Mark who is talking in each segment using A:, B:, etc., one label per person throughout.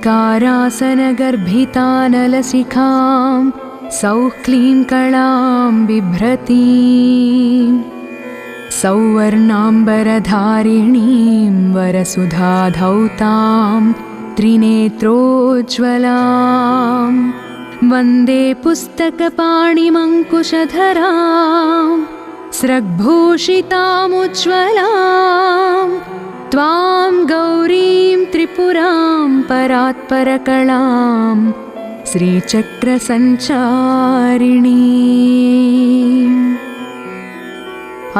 A: ह्रीङ्कारासनगर्भितानलसिखां सौः क्लीं कलां बिभ्रती सौवर्णाम्बरधारिणीं वरसुधाधौतां त्रिनेत्रोज्ज्वलां वन्दे पुस्तकपाणिमङ्कुशधरां स्रग्भूषितामुज्ज्वलां त्वां गौरीं त्रिपुरां परात्परकलां श्रीचक्रसञ्चारिणी।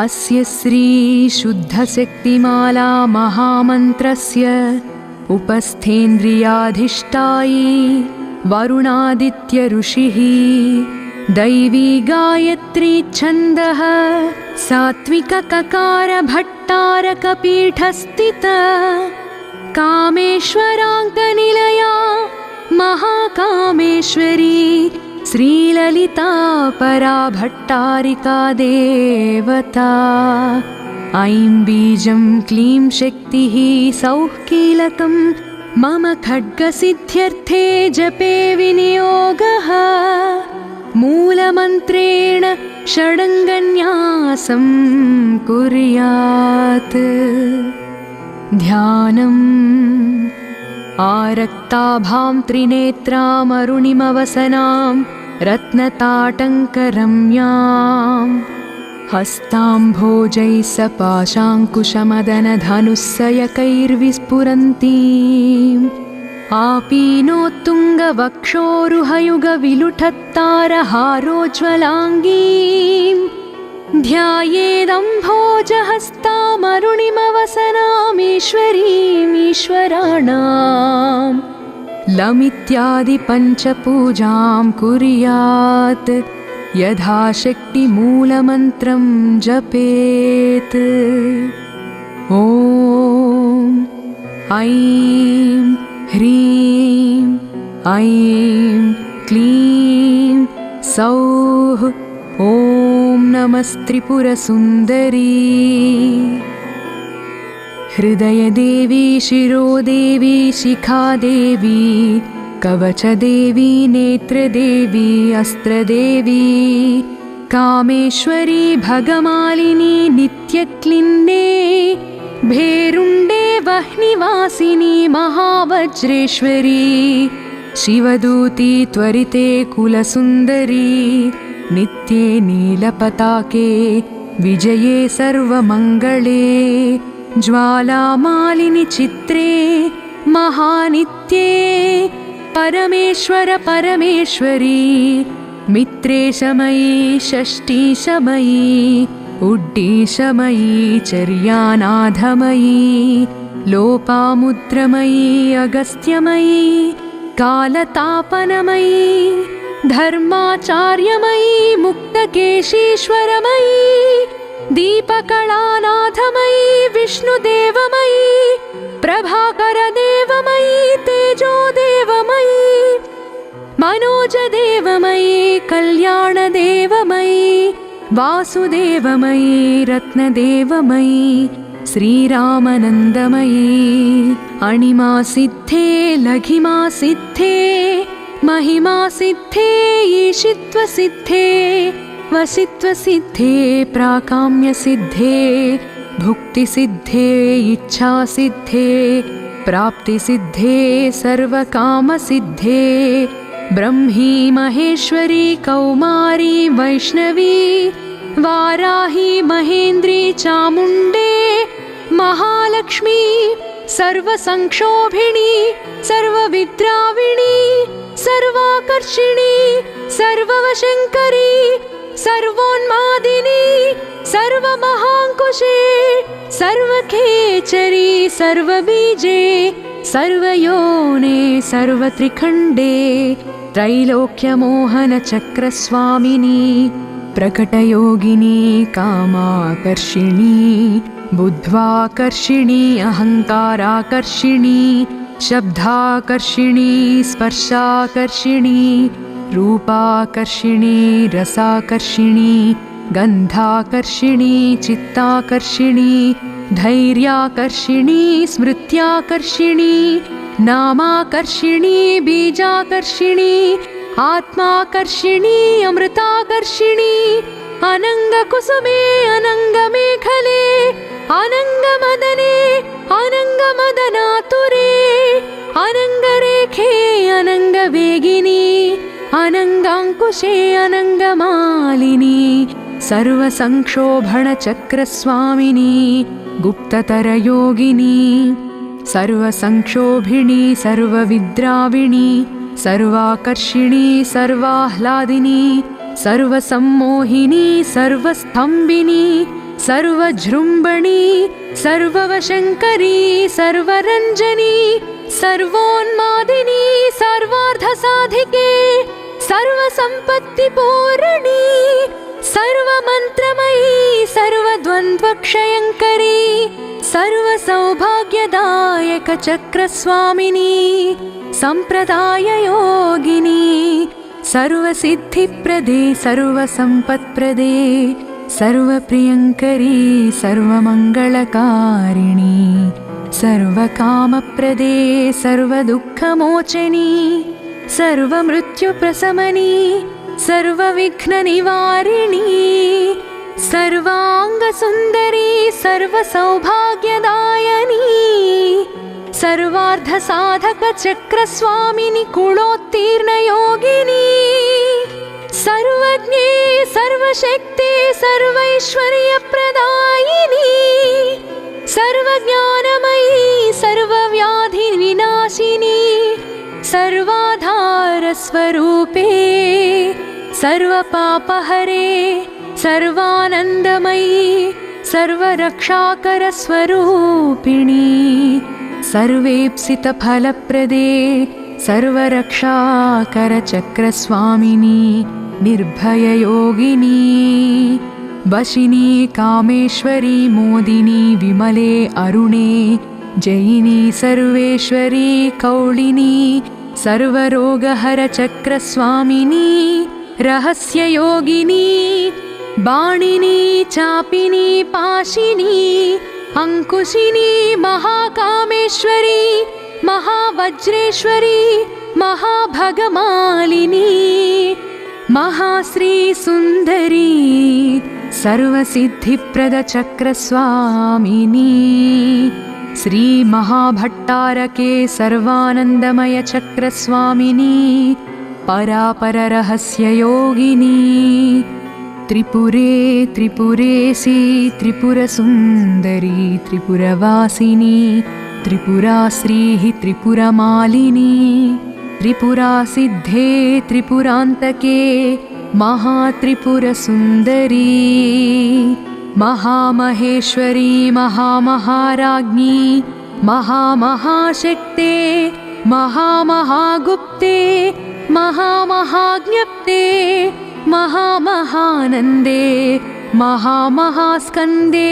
A: अस्य श्रीशुद्धशक्तिमाला महामन्त्रस्य उपस्थेन्द्रियाधिष्ठायी वरुणादित्यऋषिः दैवी गायत्री छन्दः सात्विकककारभट्टारकपीठस्थित कामेश्वराङ्कनिलया महाकामेश्वरी श्रीललिता परा भट्टारिका देवता ऐं बीजं क्लीं शक्तिः सौः कीलकं मम खड्गसिद्ध्यर्थे जपे विनियोगः मूलमन्त्रेण षडङ्गन्यासं कुर्यात्। ध्यानम् आरक्ताभां त्रिनेत्रामरुणिमवसनां रत्नताटङ्करम्याम्। हस्ताम्भोजैः सपाशाङ्कुशमदनधनुःसयकैर्विस्फुरन्तीम् आपीनोत्तुङ्गवक्षोरुहयुगविलुठत्तारहारोज्ज्वलाङ्गीम्। ध्यायेदम्भोजहस्तामरुणिमवसनामीश्वरीमीश्वराणाम् लमित्यादिपञ्चपूजां कुर्यात् यथाशक्तिमूलमन्त्रं जपेत्। ॐ ऐं ह्रीं ऐं क्लीं सौः ॐ नमस्त्रिपुरसुन्दरी। हृदयदेवी शिरोदेवी शिखादेवी कवचदेवी नेत्रदेवी अस्त्रदेवी कामेश्वरी भगमालिनी नित्यक्लिन्ने भेरुण्डे वह्निवासिनी महावज्रेश्वरी शिवदूती त्वरिते कुलसुन्दरी नित्ये नीलपताके विजये सर्वमङ्गले ज्वालामालिनि चित्रे महानित्ये परमेश्वर परमेश्वरी मित्रेशमयी षष्ठीशमयी उड्डीशमयी चर्यानाथमयी लोपामुद्रमयी अगस्त्यमयी कालतापनमयी धर्माचार्यमयी मुक्तकेशीश्वरमयी दीपकलानाथमयी विष्णुदेवमयी प्रभाकरदेवमयी तेजोदेवमयी मनोजदेवमयी कल्याणदेवमयी वासुदेवमयी रत्नदेवमयी श्रीरामनन्दमयी अणिमासिद्धे लघिमासिद्धे महिमासिद्धे ईशित्वसिद्धे वसित्वसिद्धे प्राकाम्यसिद्धे भुक्तिसिद्धे इच्छासिद्धे प्राप्तिसिद्धे सर्वकामसिद्धे ब्रह्मी महेश्वरी कौमारी वैष्णवी वाराही महेन्द्री चामुण्डे महालक्ष्मी सर्वसंक्षोभिणी सर्वविद्राविणी सर्वाकर्षिणी सर्ववशङ्करी सर्वोन्मादिनी सर्वमहाङ्कुशे सर्वखेचरी सर्वबीजे सर्वयोने सर्वत्रिखण्डे त्रैलोक्यमोहनचक्रस्वामिनी प्रकटयोगिनी कामाकर्षिणी बुद्ध्वाकर्षिणी अहङ्काराकर्षिणी शब्दाकर्षिणी स्पर्शाकर्षिणी रूपाकर्षिणी रसाकर्षिणी गन्धाकर्षिणी चित्ताकर्षिणी धैर्याकर्षिणी स्मृत्याकर्षिणी नामाकर्षिणी बीजाकर्षिणी आत्माकर्षिणी अमृताकर्षिणी अनङ्गकुसुमे अनङ्गमेखले अनङ्गमदने अनङ्गमदनातुरे अनङ्गरेखे अनङ्गवेगिनी अनङ्गाङ्कुशे अनङ्गमालिनी सर्वसंक्षोभणचक्रस्वामिनी गुप्ततरयोगिनी सर्वसंक्षोभिणी सर्वविद्राविणी सर्वाकर्षिणी सर्वाह्लादिनी सर्वसम्मोहिनी सर्वस्थम्भिनी सर्वजृम्भणी सर्ववशङ्करी सर्वरञ्जनी सर्वोन्मादिनी सर्वार्धसाधिके सर्वसम्पत्तिपूर्णी सर्वमन्त्रमयी सर्वद्वन्द्वक्षयङ्करी सर्वसौभाग्यदायकचक्रस्वामिनी सम्प्रदाययोगिनी सर्वसिद्धिप्रदे सर्वसम्पत्प्रदे सर्वप्रियङ्करी सर्वमङ्गलकारिणी सर्वकामप्रदे सर्वदुःखमोचनी सर्वमृत्युप्रशमनी सर्वविघ्ननिवारिणी सर्वाङ्गसुन्दरी सर्वसौभाग्यदायनी सर्वार्धसाधकचक्रस्वामिनि कुलोत्तीर्णयोगिनी सर्वज्ञे सर्वशक्ते सर्वैश्वर्यप्रदायिनी सर्वज्ञानमयी सर्वव्याधिविनाशिनी सर्वाधारस्वरूपे सर्वपापहरे सर्वानन्दमयी सर्वरक्षाकरस्वरूपिणी सर्वेप्सितफलप्रदे सर्वरक्षाकरचक्रस्वामिनी निर्भययोगिनी वशिनी कामेश्वरी मोदिनी विमले अरुणे जयिनी सर्वेश्वरी कौलिनी सर्वरोगहरचक्रस्वामिनी रहस्ययोगिनी बाणिनी चापिनी पाशिनी अङ्कुशिनी महाकामेश्वरी महावज्रेश्वरी महाभगमालिनी महाश्रीसुन्दरी सर्वसिद्धिप्रदचक्रस्वामिनी श्रीमहाभट्टारके सर्वानन्दमयचक्रस्वामिनी परापररहस्ययोगिनी त्रिपुरे त्रिपुरेशी त्रिपुरसुन्दरी त्रिपुरवासिनी त्रिपुराश्रीः त्रिपुरमालिनी त्रिपुरासिद्धे त्रिपुरान्तके महात्रिपुरसुन्दरी महामहेश्वरी महामहाराज्ञी महामहाशक्ते महामहागुप्ते महामहाज्ञप्ते महामहानन्दे महामहास्कन्दे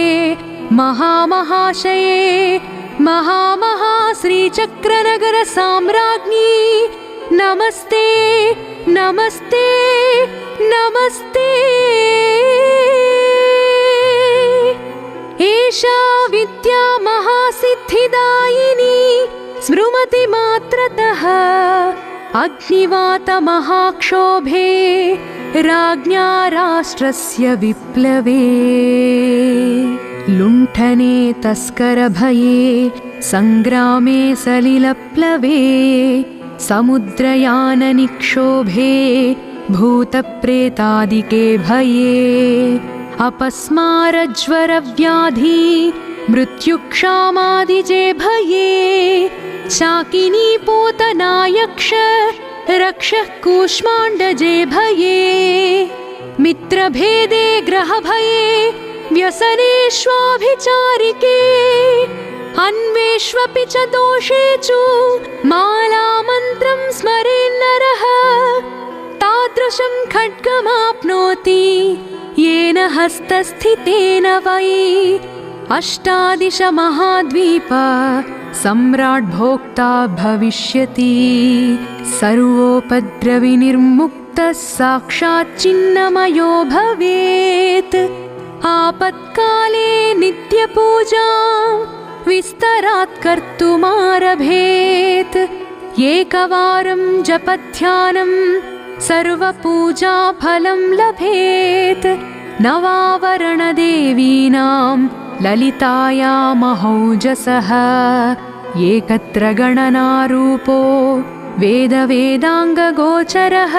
A: महामहाशये महामहाश्रीचक्रनगरसाम्राज्ञी। नमस्ते नमस्ते नमस्ते। एषा विद्या महासिद्धिदायिनी स्मृमतिमात्रतः अग्निवातमहाक्षोभे राज्ञा राष्ट्रस्य विप्लवे लुण्ठने तस्करभये सङ्ग्रामे सलिलप्लवे समुद्रयाननिक्षोभे भूतप्रेतादिके भये। अपस्मारज्वरव्याधि मृत्युक्षामादिजे भये। शाकिनी पूतनायक्ष रक्षः कूष्माण्डजे भये। मित्रभेदे ग्रहभये व्यसनेष्वाभिचारिके। अन्वेष्वपि च दोषेषु मालामन्त्रं स्मरेन्नरः तादृशं खड्गमाप्नोति येन हस्तस्थितेन वै। अष्टादिश महाद्वीप सम्राट् भोक्ता भविष्यति। सर्वोपद्रविनिर्मुक्तः साक्षाच्चिन्नमयो भवेत् आपत्काले नित्यपूजा विस्तरात् कर्तुमारभेत्। एकवारं जपध्यानं सर्वपूजाफलं लभेत्। नवावरणदेवीनां ललितायामहौजसः एकत्र गणनारूपो वेदवेदाङ्गगोचरः।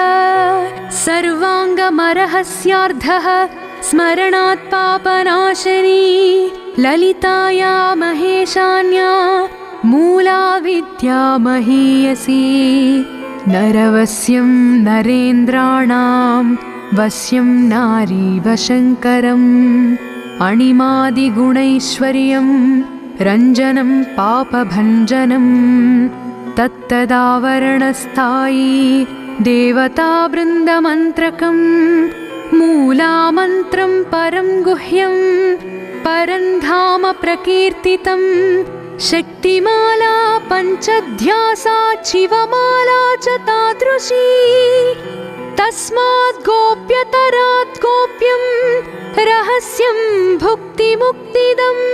A: सर्वाङ्गमरहस्यार्धः स्मरणात् पापनाशनी ललिताया महेशान्या मूला विद्या महीयसी। नरवस्यं नरेन्द्राणां वस्यं नारीवशङ्करम् अणिमादिगुणैश्वर्यं रञ्जनं पापभञ्जनम् तत्तदावरणस्थायी देवतावृन्दमन्त्रकम् मूलामन्त्रं परं गुह्यं परं धाम प्रकीर्तितं शक्तिमाला पञ्चध्यासा शिवमाला च तादृशी। तस्मात् गोप्यतरात् गोप्यं रहस्यं भुक्तिमुक्तिदम्